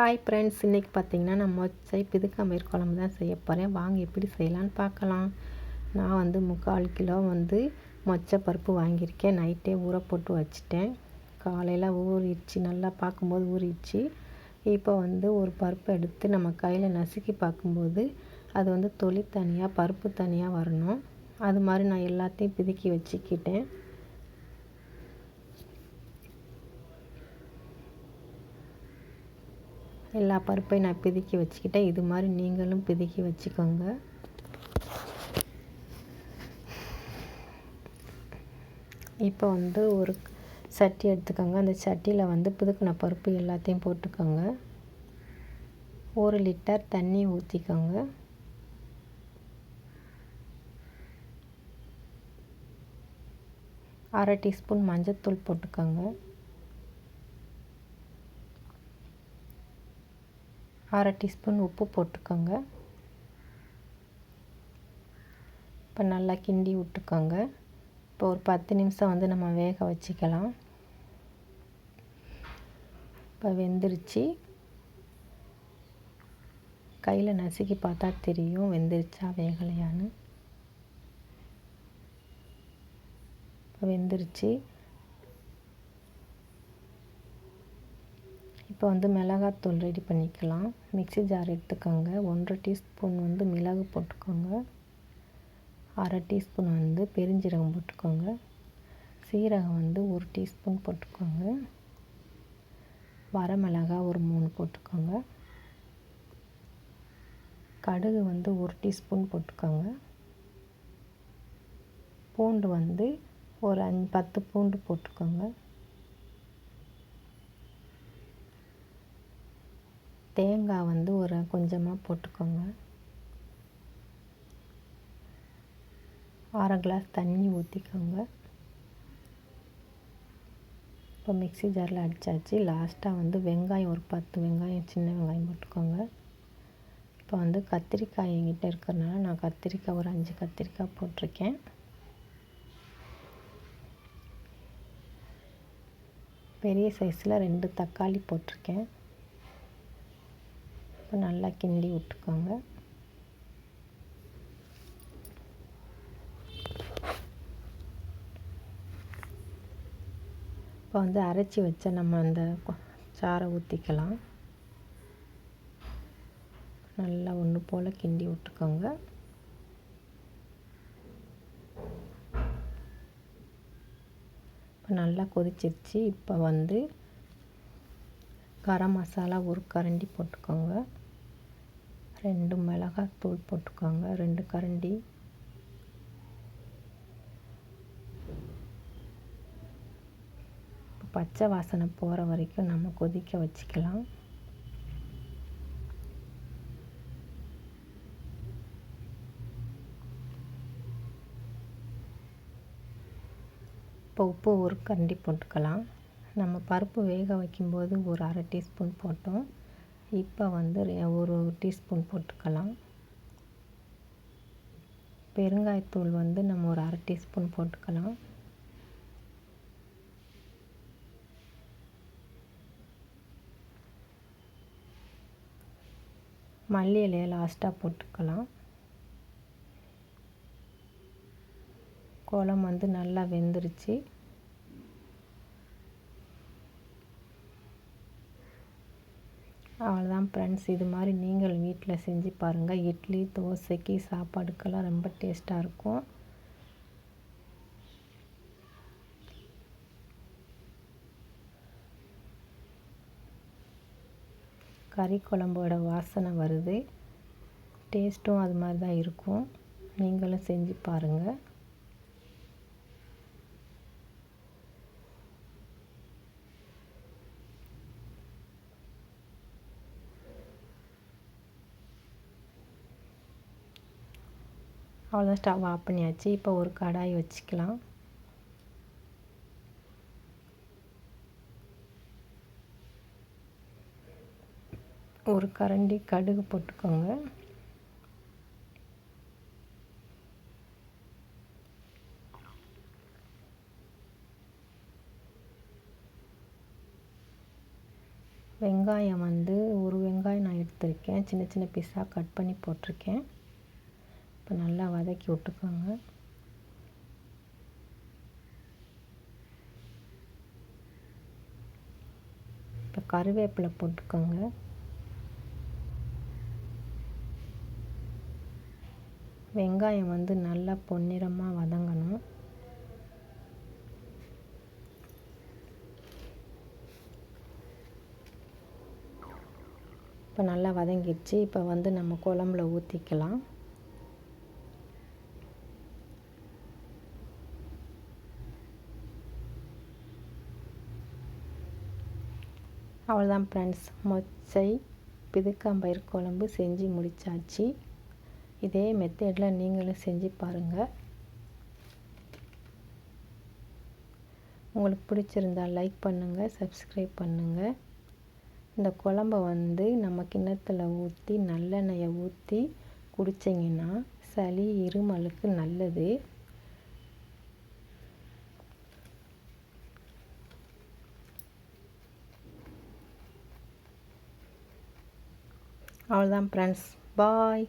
Hi friends இன்றைக்கி பார்த்தீங்கன்னா நான் மொச்சை பிதுக்காமயிர் குழம்பு தான் செய்ய போகிறேன் வாங்க எப்படி செய்யலான்னு பார்க்கலாம். நான் வந்து முக்கால் கிலோ வந்து மொச்சை பருப்பு வாங்கியிருக்கேன். நைட்டே ஊற போட்டு வச்சுட்டேன். காலையில் ஊறிடுச்சு நல்லா பார்க்கும்போது ஊறிடுச்சு. இப்போ வந்து ஒரு பருப்பு எடுத்து நம்ம கையில் நசுக்கி பார்க்கும்போது அது வந்து தொளி தனியாக பருப்பு தனியாக வரணும். அது மாதிரி நான் எல்லாத்தையும் பிதுக்கி வச்சுக்கிட்டேன். எல்லா பருப்பையும் நான் பிதுக்கி வச்சுக்கிட்டேன். இது மாதிரி நீங்களும் பிதுக்கி வச்சுக்கோங்க. இப்போ வந்து ஒரு சட்டி எடுத்துக்கோங்க. அந்த சட்டியில் வந்து புதுக்கின பருப்பு எல்லாத்தையும் போட்டுக்கோங்க. ஒரு லிட்டர் தண்ணி ஊற்றிக்கோங்க அரை டீஸ்பூன் மஞ்சத்தூள் போட்டுக்கோங்க. அரை டீஸ்பூன் உப்பு போட்டுக்கோங்க. இப்போ நல்லா கிண்டி விட்டுக்கோங்க. இப்போ ஒரு பத்து நிமிஷம் வந்து நம்ம வேக வச்சுக்கலாம். இப்போ வெந்துருச்சு. கையில் நசுக்கி பார்த்தா தெரியும் வெந்துருச்சா வேகலையான்னு. இப்போ வெந்துருச்சு. இப்போ வந்து மிளகாத்தூள் ரெடி பண்ணிக்கலாம். மிக்சி ஜார் எடுத்துக்கோங்க. ஒன்றரை டீஸ்பூன் வந்து மிளகு போட்டுக்கோங்க. அரை டீஸ்பூன் வந்து பெருஞ்சீரகம் போட்டுக்கோங்க. சீரகம் வந்து ஒரு டீஸ்பூன் போட்டுக்கோங்க. வரமிளகா ஒரு மூணு போட்டுக்கோங்க. கடுகு வந்து ஒரு டீஸ்பூன் போட்டுக்கோங்க. பூண்டு வந்து ஒரு அஞ்சு பத்து பூண்டு போட்டுக்கோங்க. தேங்காய் வந்து ஒரு கொஞ்சமாக போட்டுக்கோங்க. அரை கிளாஸ் தண்ணி ஊற்றிக்கோங்க இப்போ மிக்சி ஜாரில் அடித்தாச்சு லாஸ்ட்டாக வந்து வெங்காயம் ஒரு பத்து வெங்காயம் சின்ன வெங்காயம் போட்டுக்கோங்க. இப்போ வந்து கத்திரிக்காய் எங்கிட்ட இருக்கிறனால நான் கத்திரிக்காய் ஒரு அஞ்சு கத்திரிக்காய் போட்டிருக்கேன். பெரிய சைஸில் ரெண்டு தக்காளி போட்டிருக்கேன். இப்போ நல்லா கிண்டி விட்டுக்கோங்க. இப்போ வந்து அரைச்சி வச்ச நம்ம அந்த சாரை ஊற்றிக்கலாம் நல்லா ஒன்று போல் கிண்டி விட்டுக்கோங்க. இப்போ நல்லா கொதிச்சிருச்சு. இப்போ வந்து கரம் மசாலா ஒரு கரண்டி போட்டுக்கோங்க. ரெண்டு மிளகாத்தூள் போட்டுக்கோங்க ரெண்டு கரண்டி. பச்சை வாசனை போகிற வரைக்கும் நம்ம கொதிக்க வச்சுக்கலாம். இப்போ உப்பு ஒரு கரண்டி போட்டுக்கலாம். நம்ம பருப்பு வேக வைக்கும்போது ஒரு அரை டீஸ்பூன் போட்டோம். இப்போ வந்து ஒரு டீஸ்பூன் போட்டுக்கலாம். பெருங்காயத்தூள் வந்து நம்ம ஒரு அரை டீஸ்பூன் போட்டுக்கலாம். மல்லி இலையை லாஸ்ட்டாக போட்டுக்கலாம். குழம்பு வந்து நல்லா வெந்துருச்சு. அவ்வளோதான் ஃப்ரெண்ட்ஸ் இது மாதிரி நீங்கள் வீட்டில் செஞ்சு பாருங்கள் இட்லி தோசைக்கு சாப்பாடுக்கெல்லாம் ரொம்ப டேஸ்ட்டாக இருக்கும். கறி குழம்போட வாசனை வருது. டேஸ்ட்டும் அது மாதிரி தான் இருக்கும். நீங்களும் செஞ்சு பாருங்கள் அவ்வளோதான் ஸ்டவ் ஆஃப் பண்ணியாச்சு. இப்போ ஒரு கடாய் வச்சுக்கலாம். ஒரு கரண்டி கடுகு போட்டுக்கோங்க. வெங்காயம் வந்து ஒரு வெங்காயம் நான் எடுத்திருக்கேன். சின்ன சின்ன பீஸாக கட் பண்ணி போட்டிருக்கேன். இப்போ நல்லா வதக்கி விட்டுக்கோங்க. இப்போ கருவேப்பிலை போட்டுக்கோங்க. வெங்காயம் வந்து நல்லா பொன்னிறமாக வதங்கணும். இப்போ நல்லா வதங்கிடுச்சு. இப்போ வந்து நம்ம குழம்புல ஊற்றிக்கலாம் அவ்வளோதான் ஃப்ரெண்ட்ஸ் மொச்சை பிதுக்காம்பயிர் குழம்பு செஞ்சு முடித்தாச்சு இதே மெத்தடில் நீங்களும் செஞ்சு பாருங்கள் உங்களுக்கு பிடிச்சிருந்தா லைக் பண்ணுங்கள் சப்ஸ்கிரைப் பண்ணுங்கள் இந்த குழம்ப வந்து நம்ம கிண்ணத்தில் ஊற்றி நல்லெண்ணெயை ஊற்றி குடிச்சிங்கன்னா சளி இருமலுக்கு நல்லது. அவ்வளோதான் ஃப்ரெண்ட்ஸ் பாய்